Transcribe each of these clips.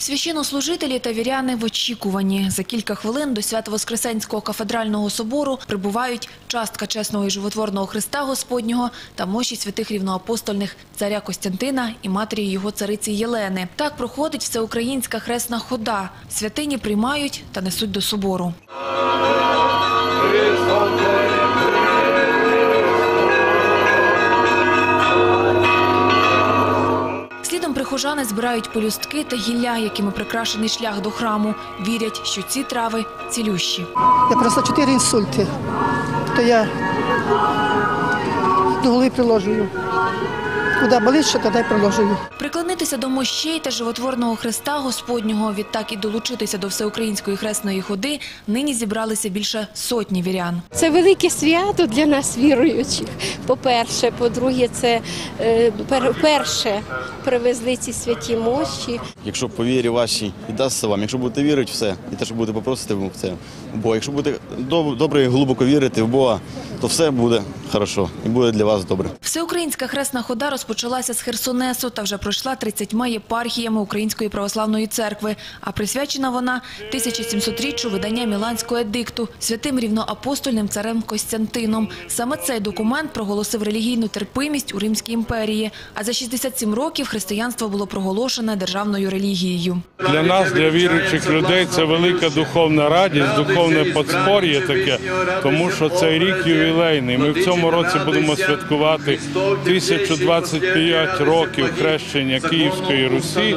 Священнослужителі та віряни в очікуванні. За кілька хвилин до Свято-Воскресенського кафедрального собору прибувають частка чесного і животворного Христа Господнього та мощі святих рівноапостольних царя Костянтина і матері його цариці Єлени. Так проходить всеукраїнська хресна хода. Святині приймають та несуть до собору. Слідом прихожани збирають пелюстки та гілля, якими прикрашений шлях до храму. Вірять, що ці трави цілющі. Я просто чотири інсульти. То я до голови приложую. Куди болить, тоді приложую. Приклонитися до мощей та животворного Христа Господнього, відтак і долучитися до всеукраїнської хресної ходи, нині зібралися більше сотні вірян. Це велике свято для нас віруючих. По-перше, по-друге, це е, перше привезли ці святі мощі. Якщо по вірі вашій і дасться вам, якщо будете вірити в все, і те, що будете попросити в це, бо якщо будете доб- добре і глибоко вірити в Бога, то все буде хорошо і буде для вас добре. Всеукраїнська хресна хода розпочалася з Херсонесу та вже пройшла 30 єпархіями Української православної церкви. А присвячена вона 1700-річчю видання Міланського едикту святим рівноапостольним царем Костянтином. Саме цей документ проголосив релігійну терпимість у Римській імперії. А за 67 років християнство було проголошене державною релігією. Для нас, для віруючих людей, це велика духовна радість, духовне подспор'я таке, тому що цей рік ювілейний. Ми в цьому році будемо святкувати 1025 років хрещення Київської Русі.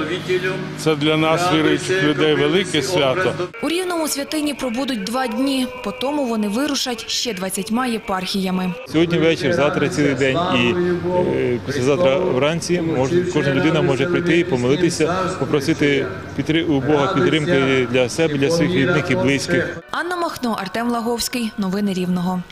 Це для нас, віруючих людей, велике свято. У Рівному святині пробудуть два дні, по тому вони вирушать ще 20 єпархіями. Сьогодні вечір, завтра цілий день і е, післязавтра вранці може, кожна людина може прийти і помолитися, попросити підтри- у Бога підтримки для себе, для своїх рідних і близьких. Анна Махно, Артем Лаговський. Новини Рівного.